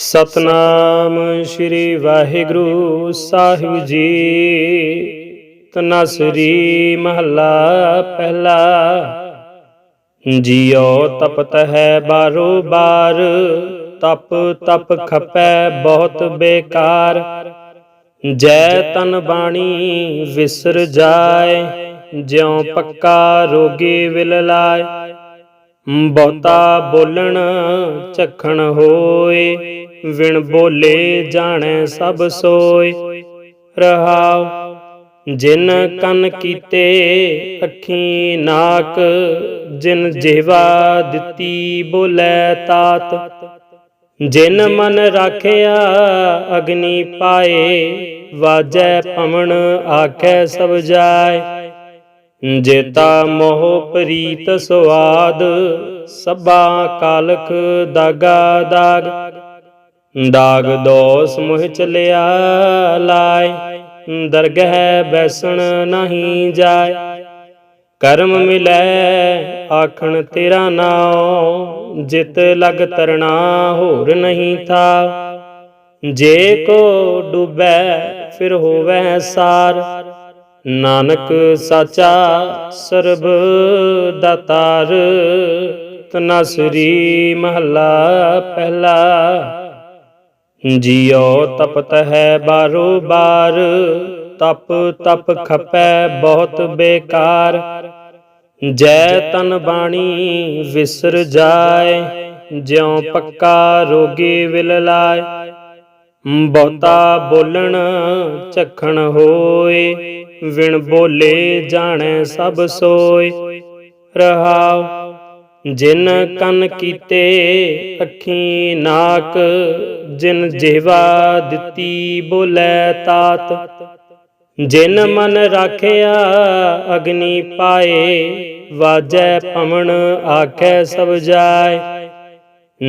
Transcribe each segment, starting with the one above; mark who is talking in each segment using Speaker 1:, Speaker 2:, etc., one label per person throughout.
Speaker 1: ਸਤਨਾਮ ਸ੍ਰੀ ਵਾਹਿਗੁਰੂ ਸਾਹਿਬ ਜੀ। ਤਨਸਰੀ ਮਹੱਲਾ ਪਹਿਲਾ। ਜਿਉ ਤਪਤ ਹੈ ਬਾਰੋ ਬਾਰ, ਤਪ ਤਪ ਖਪੈ ਬਹੁਤ ਬੇਕਾਰ। ਜੈ ਤਨ ਬਾਣੀ ਵਿਸਰ ਜਾਏ, ਜਿਉ ਪੱਕਾ ਰੋਗੀ ਵਿਲ ਲਾਏ ਬਹੁਤਾ ਬੋਲਣ ਚਖਣ ਹੋਏ, ਵਿਣ ਬੋਲੇ ਜਾਣੈ ਸਭ ਸੋਏ। ਰਹਾਉ, ਜਿਨ ਕੰਨ ਕੀਤੇ ਅੱਖੀ ਨਾਕ, ਜਿਨ ਜਿਹਵਾ ਦਿੱਤੀ ਬੋਲੇ ਤਾਤ। ਜਿਨ ਮਨ ਰਾਖਿਆ ਅਗਨੀ ਪਾਏ, ਵਾਜੈ ਪਵਨ ਆਖੈ ਸਭ ਜਾਏ। ਜੇਤਾ ਮੋਹ ਪ੍ਰੀਤ ਸੁਆਦ, ਸਭਾ ਕਾਲਖ ਦਾਗਾ ਦਾਗ। ਦਾਗ ਦੋਸ ਮੋਹ ਚਲਿਆ ਲਾਇ ਦਰਗਹਿ ਬੈਸਣ ਨਹੀਂ ਜਾਏ। ਕਰਮ ਮਿਲੈ, ਆਖਣ ਤੇਰਾ ਨਾਉ, ਜਿਤ ਲਗ ਤਰਣਾ ਹੋਰ ਨਹੀਂ ਥਾ। ਜੇ ਕੋ ਡੁਬੈ, ਫਿਰ ਹੋਵੈ ਸਾਰ। ਨਾਨਕ ਸਾਚਾ ਸਰਬ ਦਾਤਾਰ ਤਨਸਰੀ ਮਹੱਲਾ ਪਹਿਲਾ। ਜਿਉ ਤਪਤ ਹੈ ਬਾਰੋ ਬਾਰ, ਤਪ ਤਪ ਖਪੈ ਬਹੁਤ ਬੇਕਾਰ। ਜੈ ਤਨ ਬਾਣੀ ਵਿਸਰ ਜਾਏ, ਜਿਉ ਪੱਕਾ ਰੋਗੀ ਵਿਲ ਲਾਏ ਬਹੁਤਾ ਬੋਲਣ ਚਖਣ ਹੋਏ, ਵਿਣ ਬੋਲੇ ਜਾਣੈ ਸਭ ਸੋਏ। ਰਹਾਉ, ਜਿਨ ਕੰਨ ਕੀਤੇ ਅੱਖੀ ਨਾਕ, ਜਿਨ ਜਿਹਵਾ ਦਿੱਤੀ ਬੋਲੇ ਤਾਤ। ਜਿਨ ਮਨ ਰਾਖਿਆ ਅਗਨੀ ਪਾਏ, ਵਾਜੈ ਪਵਨ ਆਖੈ ਸਭ ਜਾਏ।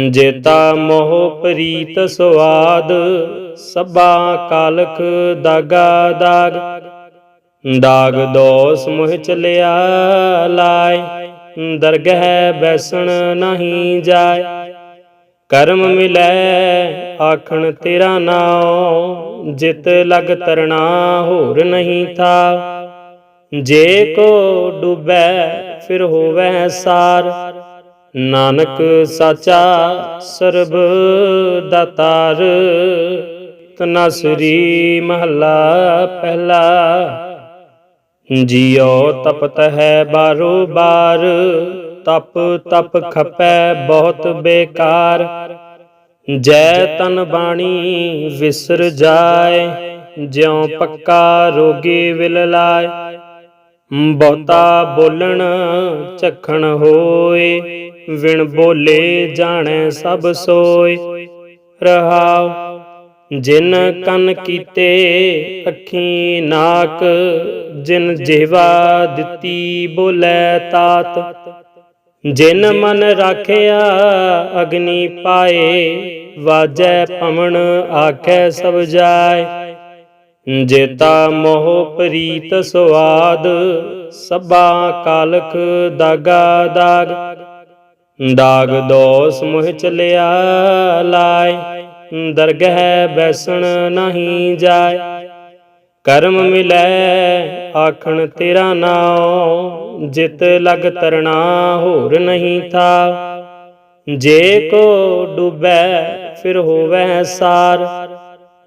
Speaker 1: ਜੇਤਾ ਮੋਹ ਪ੍ਰੀਤ ਸੁਆਦ, ਸਭਾ ਕਾਲਖ ਦਾਗਾ ਦਾਗ। ਦਾਗ ਦੋਸ ਮੋਹ ਚਲਿਆ ਲਾਇ ਦਰਗਹਿ ਬੈਸਣ ਨਹੀਂ ਜਾਏ। ਕਰਮ ਮਿਲੈ, ਆਖਣ ਤੇਰਾ ਨਾਉ, ਜਿਤ ਲਗ ਤਰਣਾ ਹੋਰ ਨਹੀਂ ਥਾ। ਜੇ ਕੋ ਡੁਬੈ, ਫਿਰ ਹੋਵੈ ਸਾਰ। ਨਾਨਕ ਸਾਚਾ ਸਰਬ ਦਾਤਾਰ ਤਨਸਰੀ ਮਹੱਲਾ ਪਹਿਲਾ। ਜਿਉ ਤਪਤ ਹੈ ਬਾਰੋ ਬਾਰ, ਤਪ ਤਪ ਖਪੈ ਬਹੁਤ ਬੇਕਾਰ। ਜੈ ਤਨ ਬਾਣੀ ਵਿਸਰ ਜਾਏ, ਜਿਉ ਪੱਕਾ ਰੋਗੀ ਵਿਲ ਲਾਏ ਬਹੁਤਾ ਬੋਲਣ ਚਖਣ ਹੋਏ, ਵਿਣ ਬੋਲੇ ਜਾਣੈ ਸਭ ਸੋਏ। ਰਹਾਉ, ਜਿਨ ਕੰਨ ਕੀਤੇ ਅੱਖੀ ਨਾਕ, ਜਿਨ ਜਿਹਵਾ ਦਿੱਤੀ ਬੋਲੇ ਤਾਤ। ਜਿਨ ਮਨ ਰਾਖਿਆ ਅਗਨੀ ਪਾਏ, ਵਾਜੈ ਪਵਨ ਆਖੈ ਸਭ ਜਾਏ। ਜੇਤਾ ਮੋਹ ਪ੍ਰੀਤ ਸੁਆਦ, ਸਭਾ ਕਾਲਖ ਦਾਗਾ ਦਾਗ। ਦਾਗ ਦੋਸ ਮੋਹ ਚਲਿਆ ਲਾਇ, ਦਰਗਹਿ ਬੈਸਣ ਨਹੀਂ ਜਾਏ ਕਰਮ ਮਿਲੈ, ਆਖਣ ਤੇਰਾ ਨਾਉ, ਜਿਤ ਲਗ ਤਰਣਾ ਹੋਰ ਨਹੀਂ ਥਾ। ਜੇ ਕੋ ਡੁਬੈ, ਫਿਰ ਹੋਵੈ ਸਾਰ।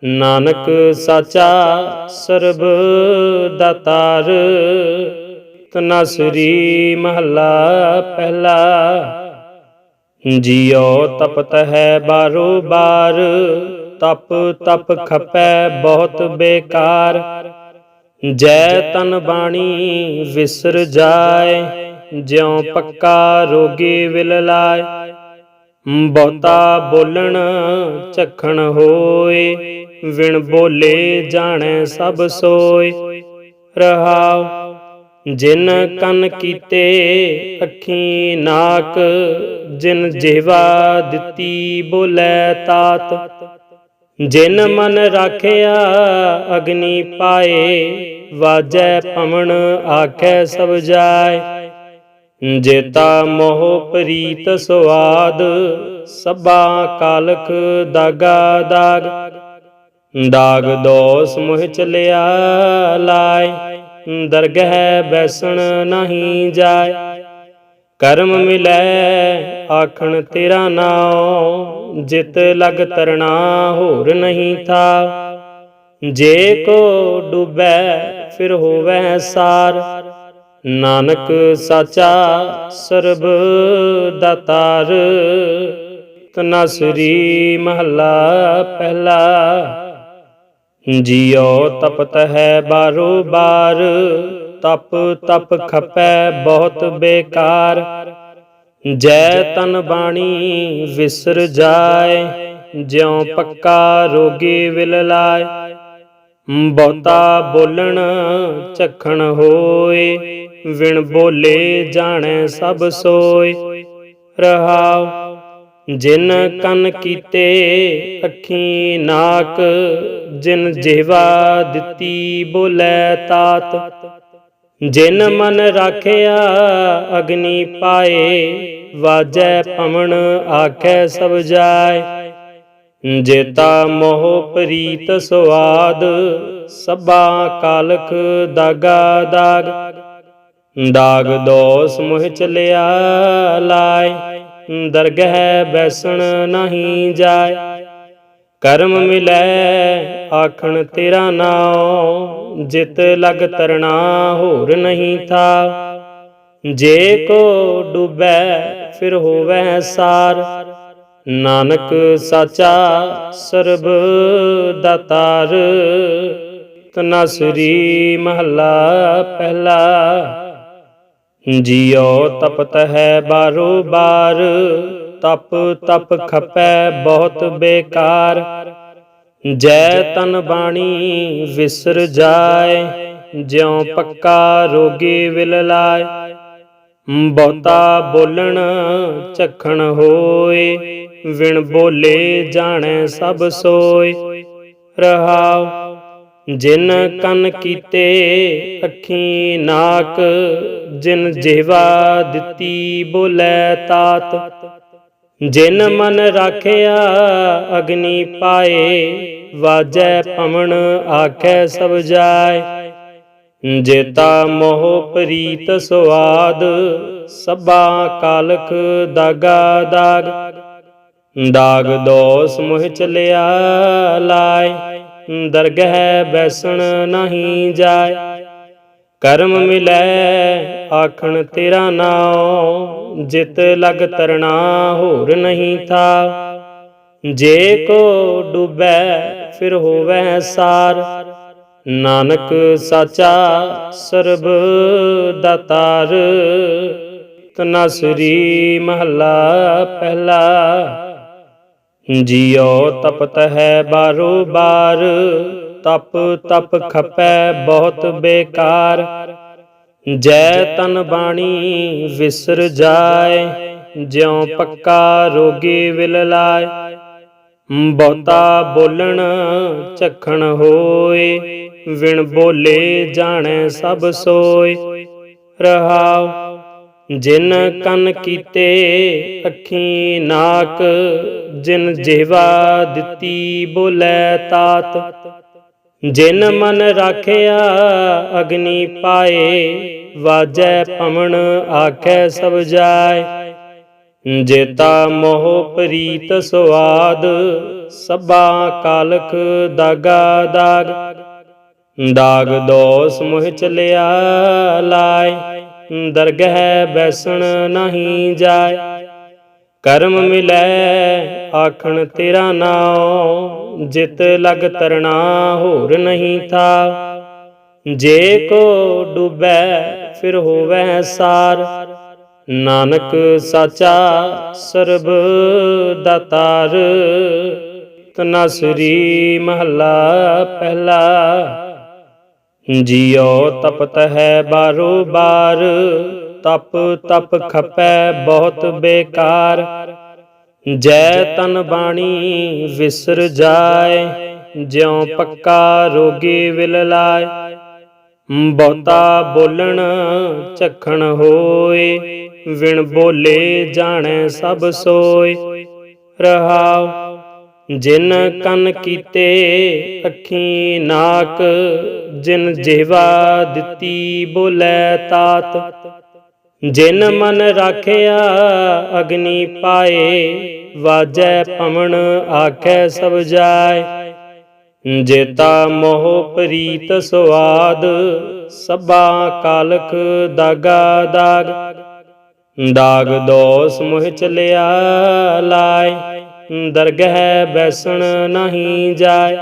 Speaker 1: ਨਾਨਕ ਸਾਚਾ ਸਰਬ ਦਾਤਾਰ ਤਨਸਰੀ ਮਹੱਲਾ ਪਹਿਲਾ। ਜਿਉ ਤਪਤ ਹੈ ਬਾਰੋ ਬਾਰ, ਤਪ ਤਪ ਖਪੈ ਬਹੁਤ ਬੇਕਾਰ। ਜੈ ਤਨ ਬਾਣੀ ਵਿਸਰ ਜਾਏ, ਜਿਉ ਪੱਕਾ ਰੋਗੀ ਵਿਲ ਲਾਏ ਬਹੁਤਾ ਬੋਲਣ ਚਖਣ ਹੋਏ, ਵਿਣ ਬੋਲੇ ਜਾਣੈ ਸਭ ਸੋਏ। ਰਹਾਉ, ਜਿਨ ਕੰਨ ਕੀਤੇ ਅੱਖੀ ਨਾਕ, ਜਿਨ ਜਿਹਵਾ ਦਿੱਤੀ ਬੋਲੇ ਤਾਤ। ਜਿਨ ਮਨ ਰਾਖਿਆ ਅਗਨੀ ਪਾਏ, ਵਾਜੈ ਪਵਨ ਆਖੈ ਸਭ ਜਾਏ। ਜੇਤਾ ਮੋਹ ਪ੍ਰੀਤ ਸਵਾਦ ਸਭਾ ਕਾਲਕ ਦਾਗਾ ਦਾਗ। ਦਾਗ ਦੋਸ ਮੋਹ ਚਲਿਆ ਲਾਇ, ਦਰਗਹਿ ਬੈਸਣ ਨਹੀਂ ਜਾਏ ਕਰਮ ਮਿਲੈ ਆਖਣ ਤੇਰਾ ਨਾਉ, ਜਿਤ ਲਗ ਤਰਣਾ ਹੋਰ ਨਹੀਂ ਥਾ। ਜੇ ਕੋ ਡੁਬੈ, ਫਿਰ ਹੋਵੈ ਸਾਰ। ਨਾਨਕ ਸਾਚਾ ਸਰਬ ਦਾਤਾਰ, ਤਨਸਰੀ ਮਹੱਲਾ ਪਹਿਲਾ। ਜਿਉ ਤਪਤ ਹੈ ਬਾਰੋ ਬਾਰ, ਤਪ ਤਪ ਖਪੈ ਬਹੁਤ ਬੇਕਾਰ। ਜੈ ਤਨ ਬਾਣੀ ਵਿਸਰ ਜਾਏ, ਜਿਉ ਪੱਕਾ ਰੋਗੀ ਵਿਲ ਲਾਏ। ਬਹੁਤਾ ਬੋਲਣ ਚਖਣ ਹੋਏ ਵਿਣ ਬੋਲੇ ਜਾਣੈ ਸਭ ਸੋਏ। ਰਹਾਉ, ਜਿਨ ਕੰਨ ਕੀਤੇ ਅੱਖੀ ਨਾਕ, ਜਿਨ ਜਿਹਵਾ ਦਿੱਤੀ ਬੋਲੇ ਤਾਤ। ਜਿਨ ਮਨ ਰਾਖਿਆ ਅਗਨੀ ਪਾਏ, ਵਾਜੈ ਪਵਨ ਆਖੈ ਸਭ ਜਾਏ। ਜੇਤਾ ਮੋਹ ਪ੍ਰੀਤ ਸਵਾਦ ਸਭਾ ਕਾਲਖ ਦਾਗਾ ਦਾਗ। ਦਾਗ ਦੋਸ ਮੋਹ ਚਲਿਆ ਲਾਏ, ਦਰਗਹਿ ਬੈਸਣ ਨਹੀਂ ਜਾਏ। ਕਰਮ ਮਿਲੈ, ਆਖਣ ਤੇਰਾ ਨਾਉ, ਜਿਤ ਲਗ ਤਰਣਾ ਹੋਰ ਨਹੀਂ ਥਾ। ਜੇ ਕੋ ਡੁਬੈ, ਫਿਰ ਹੋਵੈ ਸਾਰ। ਨਾਨਕ ਸਾਚਾ ਸਰਬ ਦਾਤਾਰ ਤਨਸਰੀ ਮਹੱਲਾ ਪਹਿਲਾ ਜਿਉ ਤਪਤ ਹੈ ਬਾਰੋ ਬਾਰ ਤਪ ਤਪ ਖਪੈ ਬਹੁਤ ਬੇਕਾਰ। ਜੈ ਤਨ ਬਾਣੀ ਵਿਸਰ ਜਾਏ, ਜਿਉ ਪੱਕਾ ਰੋਗੀ ਵਿਲ ਲਾਏ। ਬਹੁਤਾ ਬੋਲਣ ਚਖਣ ਹੋਏ, ਵਿਣ ਬੋਲੇ ਜਾਣੈ ਸਭ ਸੋਏ। ਰਹਾਉ ਜਿਨ ਕੰਨ ਕੀਤੇ ਅੱਖੀ ਨਾਕ, ਜਿਨ ਜਿਹਵਾ ਦਿੱਤੀ ਬੋਲੇ ਤਾਤ। ਜਿਨ ਮਨ ਰਾਖਿਆ ਅਗਨੀ ਪਾਏ, ਵਾਜੈ ਪਵਨ ਆਖੈ ਸਭ ਜਾਏ। ਜੇਤਾ ਮੋਹ ਪ੍ਰੀਤ ਸੁਆਦ, ਸਭਾ ਕਾਲਕ ਦਾਗਾ ਦਾਗ। ਦਾਗ ਦੋਸ ਮੋਹ ਚਲਿਆ ਲਾਏ। ਦਰਗਹਿ ਬੈਸਣ ਨਹੀਂ ਜਾਏ। ਕਰਮ ਮਿਲੈ, ਆਖਣ ਤੇਰਾ ਨਾਉ, ਜਿਤ ਲਗ ਤਰਣਾ ਹੋਰ ਨਹੀਂ ਥਾ। ਜੇ ਕੋ ਡੁਬੈ, ਫਿਰ ਹੋਵੈ ਸਾਰ। ਨਾਨਕ ਸਾਚਾ ਸਰਬ ਦਾਤਾਰ ਤਨਸਰੀ ਮਹੱਲਾ ਪਹਿਲਾ ਜਿਉ ਤਪਤ ਹੈ ਬਾਰੋ ਬਾਰ ਤਪ ਤਪ ਖਪੈ ਬਹੁਤ ਬੇਕਾਰ। ਜੈ ਤਨ ਬਾਣੀ ਵਿਸਰ ਜਾਏ, ਜਿਉ ਪੱਕਾ ਰੋਗੀ ਵਿਲ ਲਾਏ। ਬਹੁਤਾ ਬੋਲਣ ਚਖਣ ਹੋਏ, ਵਿਣ ਬੋਲੇ ਜਾਣੈ ਸਭ ਸੋਏ। ਰਹਾਉ ਜਿਨ ਕੰਨ ਕੀਤੇ ਅੱਖੀ ਨਾਕ, ਜਿਨ ਜਿਹਵਾ ਦਿੱਤੀ ਬੋਲੇ ਤਾਤ। ਜਿਨ ਮਨ ਰਾਖਿਆ ਅਗਨੀ ਪਾਏ, ਵਾਜੈ ਪਵਨ ਆਖੈ ਸਭ ਜਾਏ। ਜੇਤਾ ਮੋਹ ਪ੍ਰੀਤ ਸੁਆਦ, ਸਭਾ ਕਾਲਕ ਦਾਗਾ ਦਾਗ। ਦਾਗ ਦੋਸ ਮੋਹ ਚਲਿਆ ਲਾਏ। ਦਰਗਹਿ ਬੈਸਣ ਨਹੀਂ ਜਾਏ। ਕਰਮ ਮਿਲੈ, ਆਖਣ ਤੇਰਾ ਨਾਉ, ਜਿਤ ਲਗ ਤਰਣਾ ਹੋਰ ਨਹੀਂ ਥਾ। ਜੇ ਕੋ ਡੁਬੈ, ਫਿਰ ਹੋਵੈ ਸਾਰ। ਨਾਨਕ ਸਾਚਾ ਸਰਬ ਦਾਤਾਰ, ਤਨਸਰੀ ਮਹੱਲਾ ਪਹਿਲਾ ਜਿਉ ਤਪਤ ਹੈ ਬਾਰੋ ਬਾਰ ਤਪ ਤਪ ਖਪੈ ਬਹੁਤ ਬੇਕਾਰ। ਜੈ ਤਨ ਬਾਣੀ ਵਿਸਰ ਜਾਏ, ਜਿਉ ਪੱਕਾ ਰੋਗੀ ਵਿਲ ਲਾਏ। ਬਹੁਤਾ ਬੋਲਣ ਚਖਣ ਹੋਏ, ਵਿਣ ਬੋਲੇ ਜਾਣੈ ਸਭ ਸੋਏ। ਰਹਾਉ ਜਿਨ ਕੰਨ ਕੀਤੇ ਅੱਖੀ ਨਾਕ, ਜਿਨ ਜਿਹਵਾ ਦਿੱਤੀ ਬੋਲੇ ਤਾਤ। ਜਿਨ ਮਨ ਰਾਖਿਆ ਅਗਨੀ ਪਾਏ, ਵਾਜੈ ਪਵਨ ਆਖੈ ਸਭ ਜਾਏ। ਜੇਤਾ ਮੋਹ ਪ੍ਰੀਤ ਸੁਆਦ, ਸਭਾ ਕਾਲਕ ਦਾਗਾ ਦਾਗ। ਦਾਗ ਦੋਸ ਮੋਹ ਚਲਿਆ ਲਾਏ। ਦਰਗਹਿ ਬੈਸਣ ਨਹੀਂ ਜਾਏ।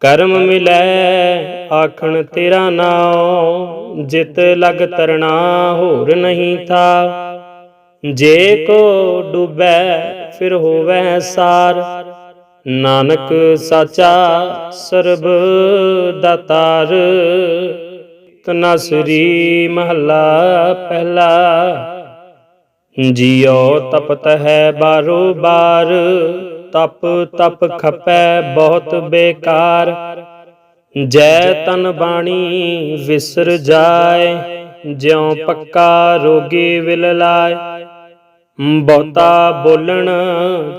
Speaker 1: ਕਰਮ ਮਿਲੈ, ਆਖਣ ਤੇਰਾ ਨਾਉ, ਜਿਤ ਲਗ ਤਰਣਾ ਹੋਰ ਨਹੀਂ ਥਾ। ਜੇ ਕੋ ਡੁਬੈ, ਫਿਰ ਹੋਵੈ ਸਾਰ। ਨਾਨਕ ਸਾਚਾ ਸਰਬ ਦਾਤਾਰ। ਤਨਸਰੀ ਮਹੱਲਾ ਪਹਿਲਾ ਜਿਉ ਤਪਤ ਹੈ ਬਾਰੋ ਬਾਰ ਤਪ ਤਪ ਖਪੈ ਬਹੁਤ ਬੇਕਾਰ। ਜੈ ਤਨ ਬਾਣੀ ਵਿਸਰ ਜਾਏ, ਜਿਉ ਪੱਕਾ ਰੋਗੀ ਵਿਲ ਲਾਇ ਬਹੁਤਾ ਬੋਲਣ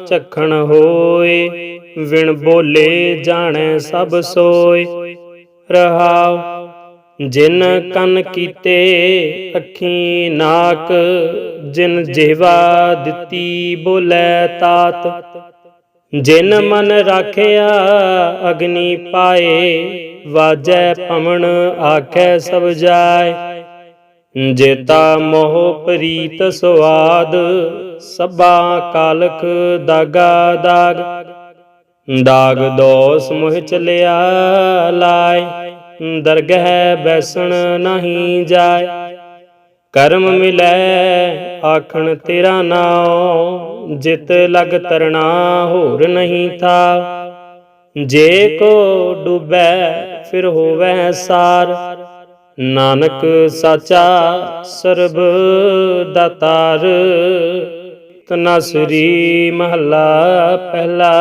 Speaker 1: ਚਖਣ ਹੋਏ, ਵਿਣ ਬੋਲੇ ਜਾਣੈ ਸਭ ਸੋਏ। ਰਹਾਉ ਜਿਨ ਕੰਨ ਕੀਤੇ ਅੱਖੀ ਨਾਕ, ਜਿਨ ਜਿਹਵਾ ਦਿੱਤੀ ਬੋਲੇ ਤਾਤ। ਜਿਨ ਮਨ ਰਾਖਿਆ ਅਗਨੀ ਪਾਏ, ਵਾਜੈ ਪਵਨ ਆਖੈ ਸਭ ਜਾਏ। ਜੇਤਾ ਮੋਹ ਪ੍ਰੀਤ ਸੁਆਦ, ਸਭਾ ਕਾਲਕ ਦਾਗਾ ਦਾਗ। ਦਾਗ ਦੋਸ ਮੋਹ ਚਲਿਆ ਲਾਏ। ਦਰਗਹਿ ਬੈਸਣ ਨਹੀਂ ਜਾਏ। ਕਰਮ ਮਿਲੈ, ਆਖਣ ਤੇਰਾ ਨਾਉ, ਜਿਤ ਲਗ ਤਰਣਾ ਹੋਰ ਨਹੀਂ ਥਾ। ਜੇ ਕੋ ਡੁਬੈ, ਫਿਰ ਹੋਵੈ ਸਾਰ। ਨਾਨਕ ਸਾਚਾ ਸਰਬ ਦਾਤਾਰ ਤਨਸਰੀ ਮਹੱਲਾ ਪਹਿਲਾ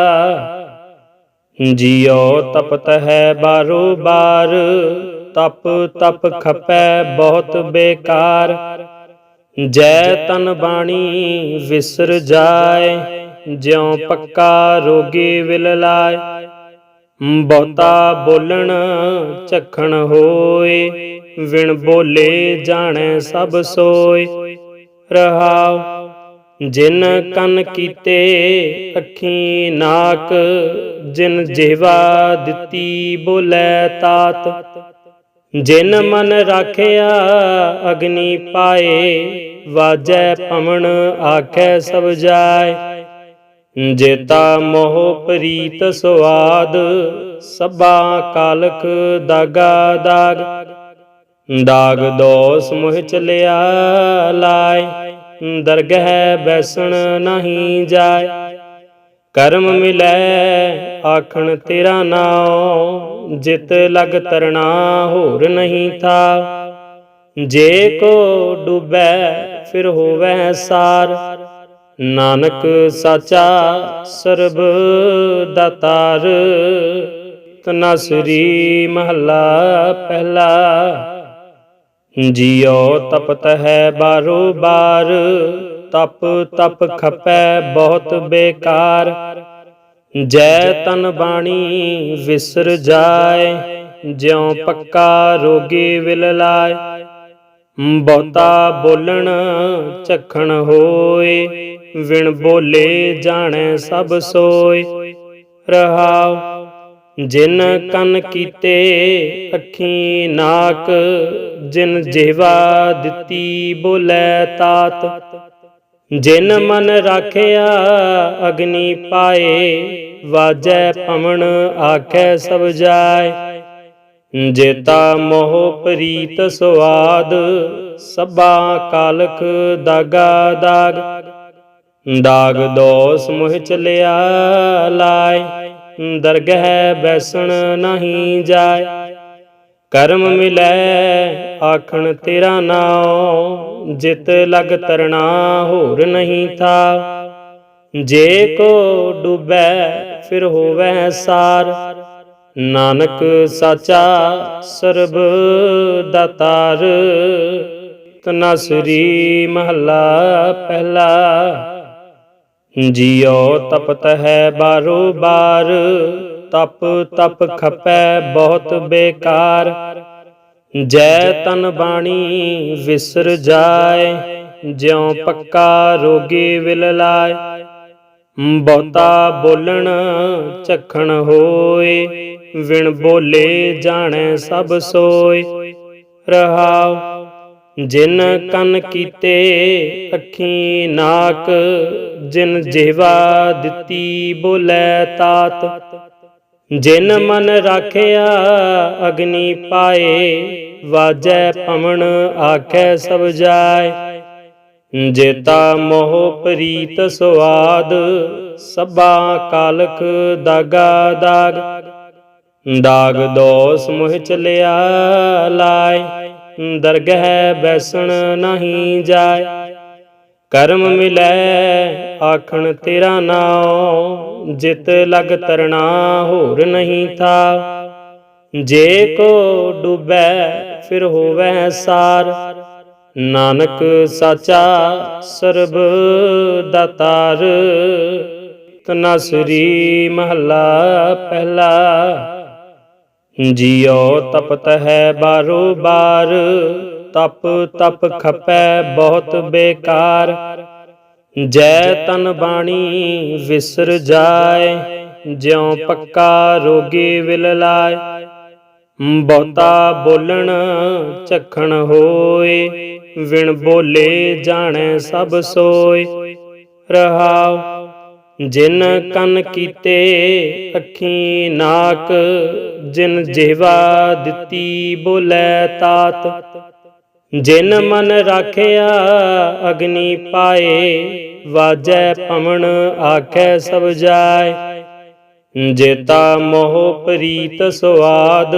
Speaker 1: ਜਿਉ ਤਪਤ ਹੈ ਬਾਰੋ ਬਾਰ ਤਪ ਤਪ ਖਪੈ ਬਹੁਤ ਬੇਕਾਰ। ਜੈ ਤਨ ਬਾਣੀ ਵਿਸਰ ਜਾਏ, ਜਿਉ ਪੱਕਾ ਰੋਗੀ ਵਿਲ ਲਾਏ। ਬਹੁਤਾ ਬੋਲਣ ਚਖਣ ਹੋਏ, ਵਿਣ ਬੋਲੇ ਜਾਣੈ ਸਭ ਸੋਏ। ਰਹਾਉ, ਜਿਨ ਕੰਨ ਕੀਤੇ ਅੱਖੀ ਨਾਕ ਜਿਨ ਜਿਹਵਾ ਦਿੱਤੀ ਬੋਲੇ ਤਾਤ। ਜਿਨ ਮਨ ਰਾਖਿਆ ਅਗਨੀ ਪਾਏ, ਵਾਜੈ ਪਵਨ ਆਖੈ ਸਭ ਜਾਏ। ਜੇਤਾ ਮੋਹ ਪ੍ਰੀਤ ਸੁਆਦ, ਸਭਾ ਕਾਲਕ ਦਾਗਾ ਦਾਗ। ਦਾਗ ਦੋਸ ਮੋਹ ਚਲਿਆ ਲਾਏ, ਦਰਗਹਿ ਬੈਸਣ ਨਹੀਂ ਜਾਏ। ਕਰਮ ਮਿਲੈ, ਆਖਣ ਤੇਰਾ ਨਾਉ, ਜਿਤ ਲਗ ਤਰਣਾ ਹੋਰ ਨਹੀਂ ਥਾ। ਜੇ ਕੋ ਡੁਬੈ, ਫਿਰ ਹੋਵੈ ਸਾਰ। ਨਾਨਕ ਸਾਚਾ ਸਰਬ ਦਾਤਾਰ ਤਨਸਰੀ ਮਹੱਲਾ ਪਹਿਲਾ। ਜਿਉ ਤਪਤ ਹੈ ਬਾਰੋ ਬਾਰ। ਤਪ ਤਪ ਖਪੈ ਬਹੁਤ ਬੇਕਾਰ। ਜੈ ਤਨ ਬਾਣੀ ਵਿਸਰ ਜਾਏ, ਜਿਉ ਪੱਕਾ ਰੋਗੀ ਵਿਲ ਲਾਏ। ਬਹੁਤਾ ਬੋਲਣ ਚਖਣ ਹੋਏ, ਵਿਣ ਬੋਲੇ ਜਾਣੈ ਸਭ ਸੋਏ। ਰਹਾਉ, ਜਿਨ ਕੰਨ ਕੀਤੇ ਅੱਖੀ ਨਾਕ, ਜਿਨ ਜਿਹਵਾ ਦਿੱਤੀ ਬੋਲੇ ਤਾਤ। ਜਿਨ ਮਨ ਰਾਖਿਆ, ਅਗਨੀ ਪਾਏ, ਵਾਜੈ ਪਵਨ ਆਖੈ ਸਭ ਜਾਏ। ਜੇਤਾ ਮੋਹ ਪ੍ਰੀਤ ਸੁਆਦ, ਸਭਾ ਕਾਲਕ ਦਾਗਾ ਦਾਗ। ਦਾਗ ਦੋਸ ਮੋਹ ਚਲਿਆ ਲਾਇ ਦਰਗਹਿ ਬੈਸਣ ਨਹੀਂ ਜਾਏ। ਕਰਮ ਮਿਲੈ, ਆਖਣ ਤੇਰਾ ਨਾਉ ਜਿਤ ਲਗ ਤਰਣਾ ਹੋਰ ਨਹੀਂ ਥਾ। ਜੇ ਕੋ ਡੁਬੈ, ਫਿਰ ਹੋਵੈ ਸਾਰ। ਨਾਨਕ ਸਾਚਾ ਸਰਬ ਦਾਤਾਰ ਤਨਸਰੀ ਮਹੱਲਾ ਪਹਿਲਾ। ਜਿਉ ਤਪਤ ਹੈ ਬਾਰੋ ਬਾਰ। ਤਪ ਤਪ ਖਪੈ ਬਹੁਤ ਬੇਕਾਰ। ਜੈ ਤਨ ਬਾਣੀ ਵਿਸਰ ਜਾਏ, ਜਿਉ ਪੱਕਾ ਰੋਗੀ ਵਿਲ ਲਾਏ। ਬਹੁਤਾ ਬੋਲਣ ਚਖਣ ਹੋਏ, ਵਿਣ ਬੋਲੇ ਜਾਣੈ ਸਭ ਸੋਏ। ਰਹਾਉ, ਜਿਨ ਕੰਨ ਕੀਤੇ ਅੱਖੀ ਨਾਕ, ਜਿਨ ਜਿਹਵਾ ਦਿੱਤੀ ਬੋਲੇ ਤਾਤ ਜਿਨ ਮਨ ਰਾਖਿਆ, ਅਗਨੀ ਪਾਏ, ਵਾਜੈ ਪਵਨ ਆਖੈ ਸਭ ਜਾਏ। ਜੇਤਾ ਮੋਹ ਪ੍ਰੀਤ ਸੁਆਦ, ਸਭਾ ਕਾਲਕ ਦਾਗਾ ਦਾਗ। ਦਾਗ ਦੋਸ ਮੋਹ ਚਲਿਆ ਲਾਇ ਦਰਗਹਿ ਬੈਸਣ ਨਹੀਂ ਜਾਏ। ਕਰਮ ਮਿਲੈ, ਆਖਣ ਤੇਰਾ ਨਾਉ, ਜਿਤ ਲਗ ਤਰਣਾ ਹੋਰ ਨਹੀਂ ਥਾ। ਜੇ ਕੋ ਡੁਬੈ, ਫਿਰ ਹੋਵੈ ਸਾਰ। ਨਾਨਕ ਸਾਚਾ ਸਰਬ ਦਾਤਾਰ, ਤਨਸਰੀ ਮਹੱਲਾ ਪਹਿਲਾ। ਜਿਉ ਤਪਤ ਹੈ ਬਾਰੋ ਬਾਰ ਤਪ ਤਪ ਖਪੈ ਬਹੁਤ ਬੇਕਾਰ। ਜੈ ਤਨ ਬਾਣੀ ਵਿਸਰ ਜਾਏ, ਜਿਉ ਪੱਕਾ ਰੋਗੀ ਵਿਲ ਲਾਏ। ਬਹੁਤਾ ਬੋਲਣ ਚਖਣ ਹੋਏ, ਵਿਣ ਬੋਲੇ ਜਾਣੈ ਸਭ ਸੋਏ। ਰਹਾਉ, ਜਿਨ ਕੰਨ ਕੀਤੇ ਅੱਖੀ ਨਾਕ, ਜਿਨ ਜਿਹਵਾ ਦਿੱਤੀ ਬੋਲੇ ਤਾਤ। ਜਿਨ ਮਨ ਰਾਖਿਆ, ਅਗਨੀ ਪਾਏ, ਵਾਜੈ ਪਵਨ ਆਖੈ ਸਭ ਜਾਏ। ਜੇਤਾ ਮੋਹ ਪ੍ਰੀਤ ਸੁਆਦ,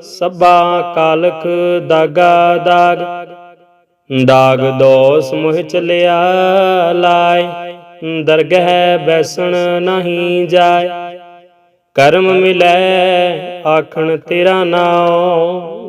Speaker 1: ਸਭਾ ਕਾਲਕ ਦਾਗਾ ਦਾਗ। ਦਾਗ ਦੋਸ ਮੋਹ ਚਲਿਆ ਲਾਇ ਦਰਗਹਿ ਬੈਸਣ ਨਹੀਂ ਜਾਏ। ਕਰਮ ਮਿਲੈ, ਆਖਣ ਤੇਰਾ ਨਾਉ